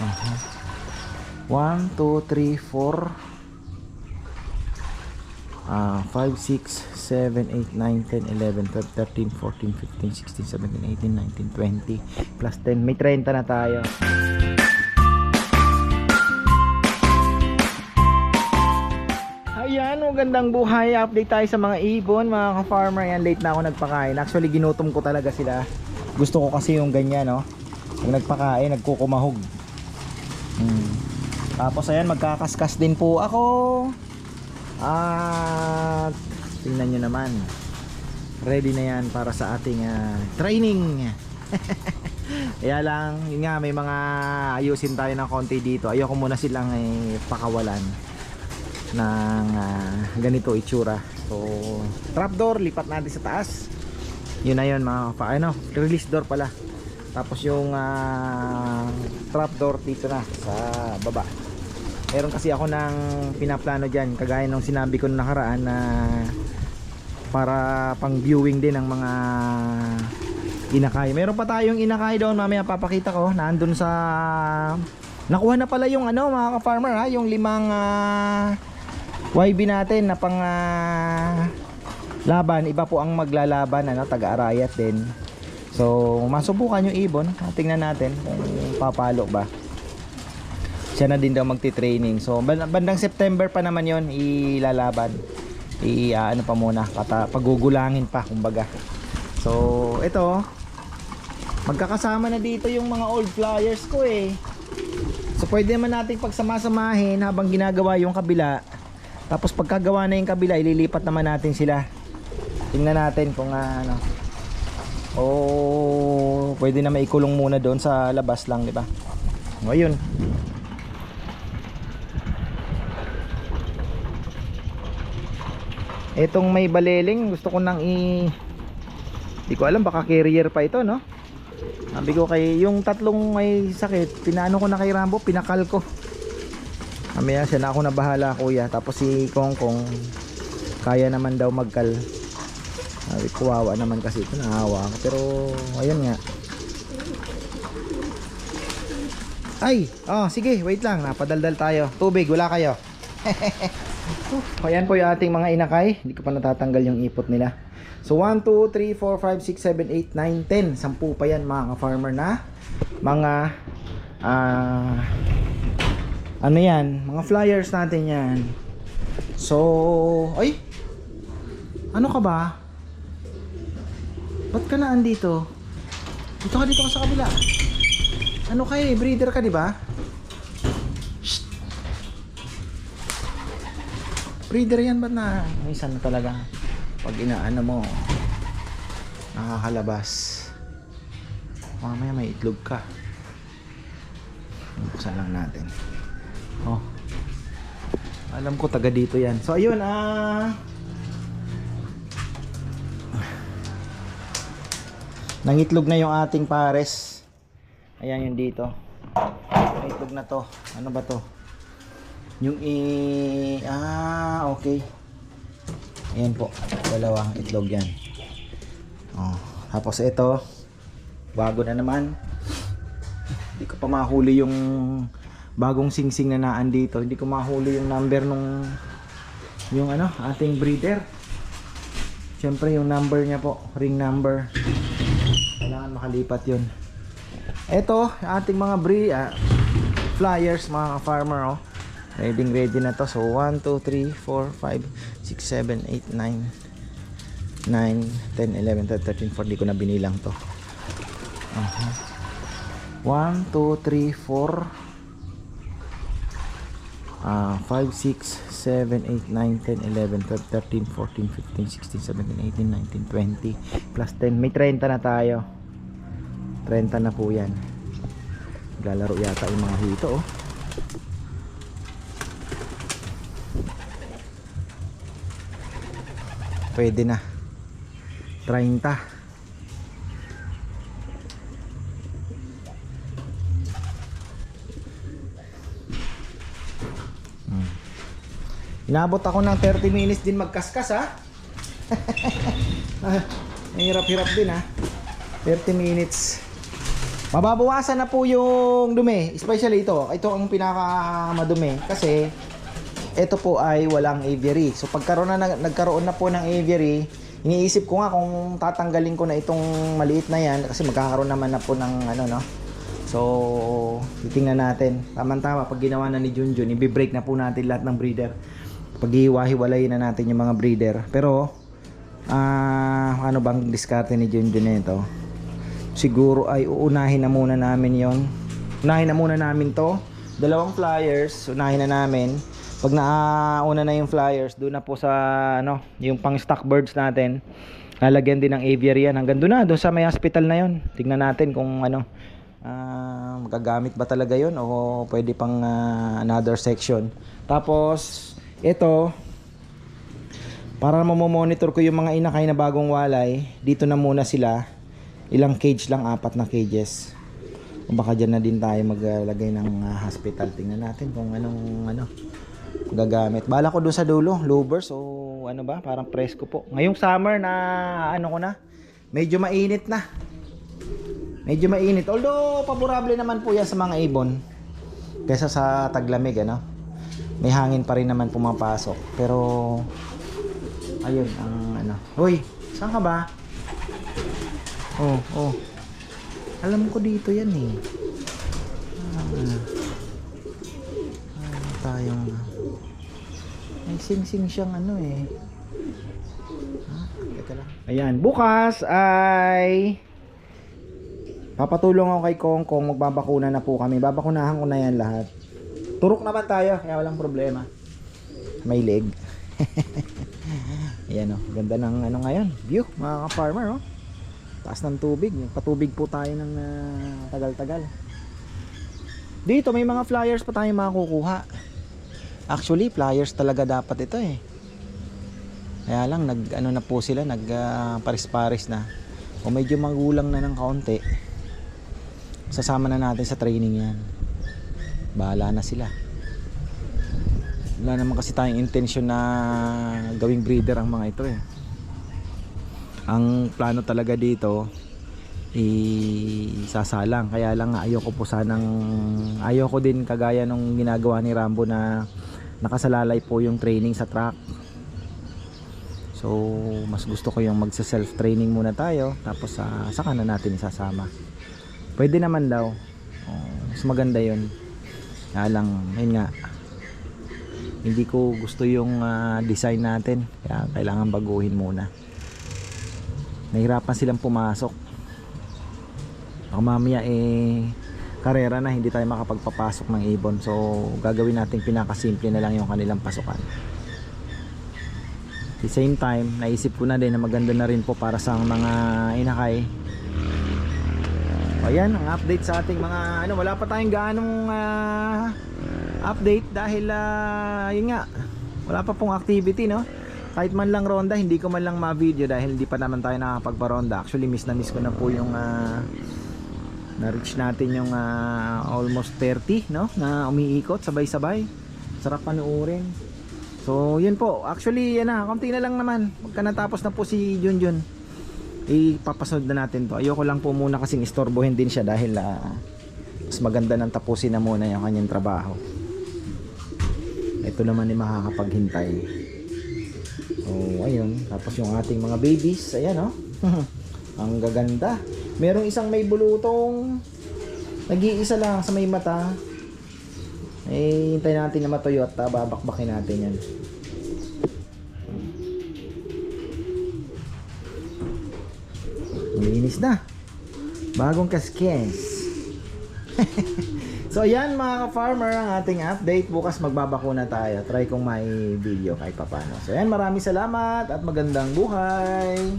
Aha. 1, 2, 3, 4 ah 5, 6, 7, 8, 9, 10, 11, 12, 13, 14, 15, 16, 17, 18, 19, 20 plus 10 may 30 na tayo Ayan, magandang buhay. Update tayo sa mga ibon, mga ka-farmer. Ayan, late na ako nagpakain. Actually, ginutom ko talaga sila. Gusto ko kasi yung ganyan, no? Pag nagpakain, nagkukumahog. Hmm. Tapos, ayan, magkakaskas din po ako. At, tingnan nyo naman. Ready na yan para sa ating ah, training. Kaya lang, yun nga, may mga ayusin tayo ng konti dito. Ayoko muna silang eh, pakawalan ng ah, ganito itsura. So, trapdoor lipat natin sa taas. Yun na yun mga pa ano, release door pala. Tapos yung uh, trapdoor dito na sa baba. Meron kasi ako ng pinaplano diyan kagaya nung sinabi ko nakaraan na para pang viewing din ng mga inakay. Meron pa tayong inakay doon, mamaya papakita ko. Nandun sa Nakuha na pala yung ano mga ka-farmer ha, yung limang ah, YB natin na pang ah, laban, iba po ang maglalaban ano, taga-arayat din. So, masubukan yung ibon, Ah, tingnan natin kung papalo ba. Siya na din daw magti-training. So, ban- bandang September pa naman 'yon ilalaban. I ah, ano pa muna, pata, pagugulangin pa kumbaga. So, ito magkakasama na dito yung mga old flyers ko eh. So pwede naman nating pagsama-samahin habang ginagawa yung kabila. Tapos pagkagawa na yung kabila, ililipat naman natin sila. Tingnan natin kung ah, ano. O pwede na maikulong muna doon sa labas lang, di ba? O yun. Etong may baleling, gusto ko nang i Di ko alam baka carrier pa ito, no? Sabi ko kay yung tatlong may sakit, pinaano ko na kay Rambo, pinakal ko. Mamaya siya na ako na bahala kuya. Tapos si Kong Kong kaya naman daw magkal. Sabi ko wawa naman kasi ito naawa ako. Pero ayun nga. Ay, oh sige, wait lang, napadaldal tayo. Tubig, wala kayo. Ayan po yung ating mga inakay. Hindi ko pa natatanggal yung ipot nila. So 1, 2, 3, 4, 5, 6, 7, 8, 9, 10. Sampu pa yan mga ka-farmer na. Mga ah ano yan, mga flyers natin yan. So, ay, ano ka ba? Ba't ka na andito? Dito ka dito ka sa kabila. Ano ka eh, breeder ka di ba? Breeder yan ba't na? Minsan na talaga pag inaano mo nakakalabas. Mamaya may itlog ka. Buksan lang natin. Oh. Alam ko taga dito 'yan. So ayun ah. Nangitlog na yung ating pares. Ayan yung dito. Nangitlog na to. Ano ba to? Yung i ah, okay. Ayan po. Dalawang itlog 'yan. Oh, tapos ito bago na naman. Hindi ko pa mahuli yung bagong singsing na naan dito. Hindi ko mahuli yung number nung yung ano, ating breeder. Siyempre yung number niya po, ring number. Makalipat yun. Ito, ating mga bre ah, flyers mga farmer oh. Ready ready na to. So 1 2 3 4 5 6 7 8 9 9 10 11 12 13 14 di ko na binilang to. Uh 1 2 3 4 Ah, 5, 6, 7, 8, 9, 10, 11, 12, 13, 14, 15, 16, 17, 18, 19, 20 plus 10. May 30 na tayo. 30 na po yan. Lalaro yata yung mga hito oh. Pwede na. 30. Inabot ako ng 30 minutes din magkaskas ha. ah, hirap-hirap din ha. 30 minutes. Mababawasan na po yung dumi, especially ito. Ito ang pinaka madumi kasi ito po ay walang aviary. So pagkaroon na nagkaroon na po ng aviary, iniisip ko nga kung tatanggalin ko na itong maliit na yan kasi magkakaroon naman na po ng ano no. So titingnan natin. Tama-tama pag ginawa na ni Junjun, ibi-break na po natin lahat ng breeder. Paghiwa-hiwalayin na natin yung mga breeder. Pero ah ano bang diskarte ni Junjun nito? Siguro ay uunahin na muna namin yon unahin na muna namin to. Dalawang flyers unahin na namin. Pag nauna na yung flyers doon na po sa ano yung pang stock birds natin lalagyan din ng aviary yan. Hanggang doon na doon sa may hospital na yon tingnan natin kung ano ah, magagamit ba talaga yon o pwede pang ah, another section. Tapos ito para mamomonitor ko yung mga inakay na bagong walay dito na muna sila ilang cage lang apat na cages. O baka dyan na din tayo maglagay ng ah, hospital. Tingnan natin kung anong ano gagamit. Bala ko doon sa dulo louvers o ano ba parang presko po. Ngayong summer na ano ko na medyo mainit na. Medyo mainit. Although paborable naman po yan sa mga ibon kaysa sa taglamig ano. May hangin pa rin naman pumapasok. Pero ayun ang ano. Hoy, saan ka ba? Oh, oh. Alam ko dito yan eh. Ah, ah, tayong may sing-sing siyang ano eh. Ha? Teka lang. Ayan, bukas ay papatulong ako kay Kong Kong magbabakuna na po kami. Babakunahan ko na yan lahat. Turok naman tayo, kaya walang problema. May leg. Ayan oh, ganda ng ano ngayon, view mga ka-farmer oh. Taas ng tubig, patubig po tayo ng ah, tagal-tagal. Dito may mga flyers pa tayong makukuha. Actually, flyers talaga dapat ito eh. Kaya lang nag ano na po sila, nag ah, paris-paris na. O medyo magulang na ng kaunti. Sasama na natin sa training 'yan. Bahala na sila. Wala naman kasi tayong intention na gawing breeder ang mga ito eh ang plano talaga dito isasalang. Kaya lang ayoko po sanang ayoko din kagaya nung ginagawa ni Rambo na nakasalalay po yung training sa track. So mas gusto ko yung magsa self training muna tayo tapos sa saka na natin isasama. Pwede naman daw. Oh, mas maganda yun. Kaya lang yun nga. Hindi ko gusto yung ah, design natin. Kaya kailangan baguhin muna nahirapan silang pumasok. Baka mamaya eh karera na hindi tayo makapagpapasok ng ibon. So gagawin natin pinakasimple na lang yung kanilang pasukan. At the same time naisip ko na din na maganda na rin po para sa mga inakay. O yan ang update sa ating mga ano wala pa tayong ganong ah, update dahil ah, yun nga wala pa pong activity no kahit man lang ronda hindi ko man lang ma-video dahil hindi pa naman tayo nakapagpa-ronda actually miss na miss ko na po yung ah, na-reach natin yung ah, almost 30 no? Na umiikot sabay-sabay. Sarap panuorin. So yun po. Actually yan na konti na lang naman. Pagka natapos na po si Junjun ipapasunod na natin to. Ayoko lang po muna kasing istorbohin din siya dahil ah, mas maganda nang tapusin na muna yung kanyang trabaho. Ito naman ay makakapaghintay Oh, ayun. Tapos yung ating mga babies, ayan oh. Ang gaganda. Merong isang may bulutong nag-iisa lang sa may mata. Eh, hintay natin na matuyo at ah, babakbakin natin yan. Malinis na. Bagong kaskes. So ayan mga ka-farmer ang ating update. Bukas magbabakuna tayo. Try kong may video kahit papano. So ayan maraming salamat at magandang buhay.